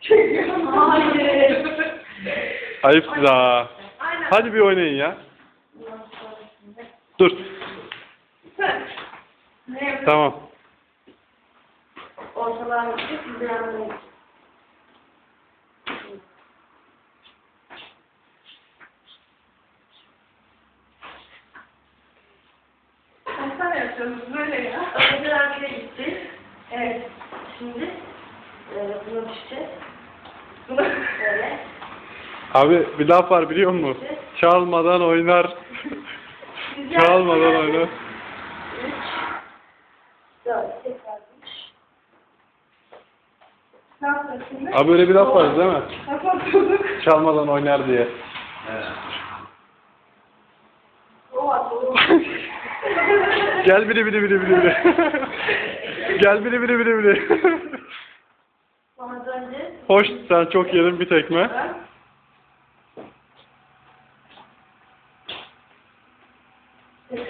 Hayır. Ayıp size ha. Aynen. Hadi bir oynayın ya. Dur. Ne? Tamam. Ortalar böyle ya? Evet. Şimdi e, buna düşeceğiz. Abi bir laf var biliyor musun? Çalmadan oynar. Çalmadan oynar. Üç. Dört. Tekrar üç. Ne yapıyorsun şimdi? Abi öyle bir laf var değil mi? Çalmadan oynar diye. Gel biri biri biri biri biri. Gel biri biri biri biri. Hoş sen çok yedin bir tekme.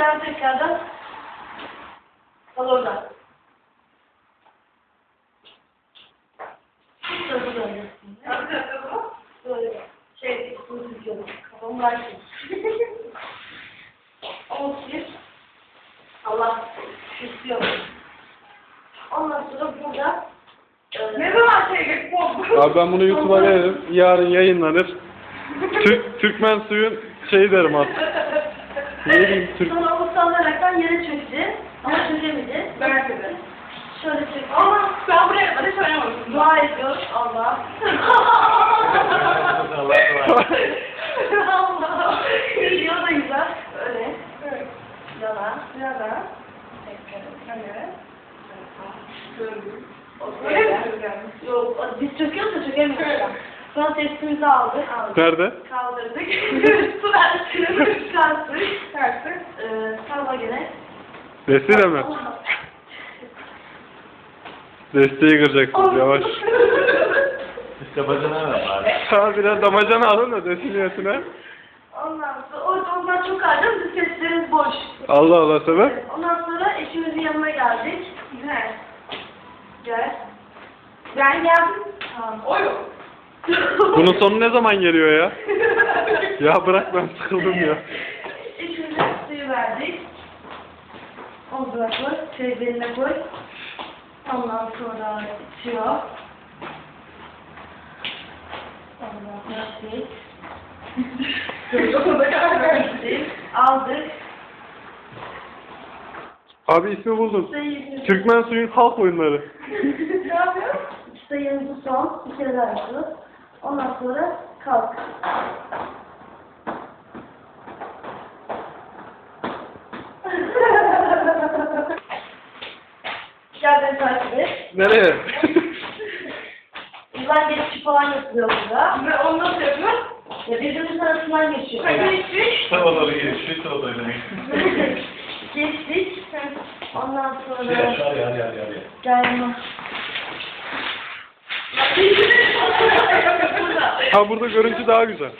Buradan tekrardan kal orada. Sırtı dönüyorsun. Böyle şey, uyduruyorum. Kafamı açtım. Olsun. Allah istiyor. Ondan burada e, ne zaman şey Abi ben bunu YouTube'a veririm. Yarın yayınlanır. Türk, Türkmen suyun şey derim artık. Ne bileyim Türk. Sonra o sallayaraktan yere çöktü. Ama çözemedi. Merak ederim. Şöyle çöktü. Ama sen buraya kadar hiç oynamamışsın. Dua ediyor Allah. Allah. Geliyor da güzel. Öyle. Evet. Yana. Yana. Tekrar. Öyle. Döndüm. Öyle mi? Yok, biz çöküyoruz da çökemiyoruz. Sonra testimizi aldık. aldık. Nerede? Kaldırdık. Su verdik. Kalktık. Tersi. Ee, sarma gene. Desteğiyle mi? Desteği kıracaksın yavaş. İşte bacana ver bari. Ha biraz damacana alın da desin niyetine. Ondan sonra orada onlar çok ağırdı. Bizim testlerimiz boş. Allah Allah sebep. Evet, Ondan sonra eşimizin yanına geldik. Güzel. Gel. Ben geldim. Tamam. O yok. Bunun sonu ne zaman geliyor ya? Ya bırak ben sıkıldım ya. Eşimize suyu verdik. Omzuna koy. Şey beline koy. Ondan sonra içiyor. Ondan sonra şey. Şey, Aldık. Abi ismi buldum. Türkmen suyun halk oyunları. ne yapıyor? Sayımızı son. Bir kere daha yapıyoruz. Ondan sonra kalk. Gel beni takip et. Nereye? Buradan geçiş falan yapılıyor burada. Ne, onu nasıl yapıyorsun? Ya birbirimizin arasından geçiyor. Hadi geçtik. Tavaları geç, şu tavaları geç. Geçtik. Ondan sonra Şey, hadi hadi hadi hadi. gel Ha burada görüntü daha güzel.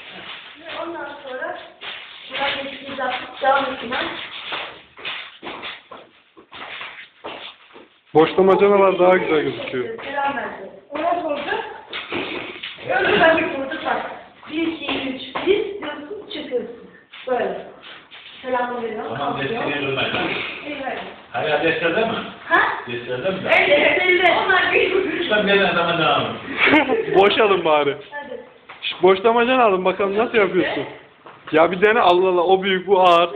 Ondan sonra buradan geçtiğimiz yaptık. Devam ettim ben. Boş damacanalar daha güzel gözüküyor. Selam verdi. O nasıl olacak? Öyle ben bir burada bak. Bir, iki, üç, bir diyorsun, çıkıyorsun. Böyle. Selam veriyorum. Tamam desteği durma. İyi, hadi. Hala destede mi? Ha? Destede mi? Evet, elde. Onlar bir Lütfen gelen adama devam et. Boş alın bari. Şş, Boş damacana alın bakalım nasıl yapıyorsun. Ya bir dene Allah Allah o büyük bu ağır.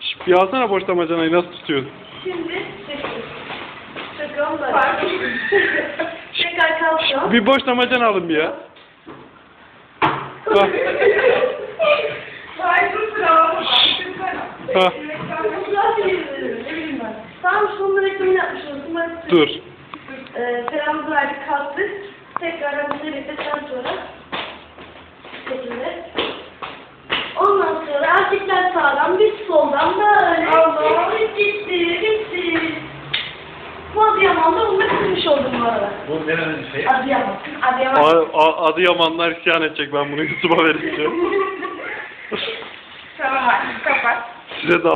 Şş, bir alsana boş damacanayı nasıl tutuyorsun? Şimdi. Tekrar kalkıyorum. Bir boş damacana alın bir ya. Sıra. ha. Tamam şunun reklamını yapmış olsun. Dur. Ee, selamımızı verdik kalktık. Tekrardan bize bekledikten sonra şekilde. Ondan sonra erkekler sağdan biz soldan böyle Allah. gitti gitti. Bu Adıyaman'da onu da kırmış oldum bu arada. Bu nerenin şeyi? Adıyaman. Adıyaman. A- A- Adıyamanlar isyan edecek ben bunu YouTube'a vereceğim. Tamam artık kapat. Size de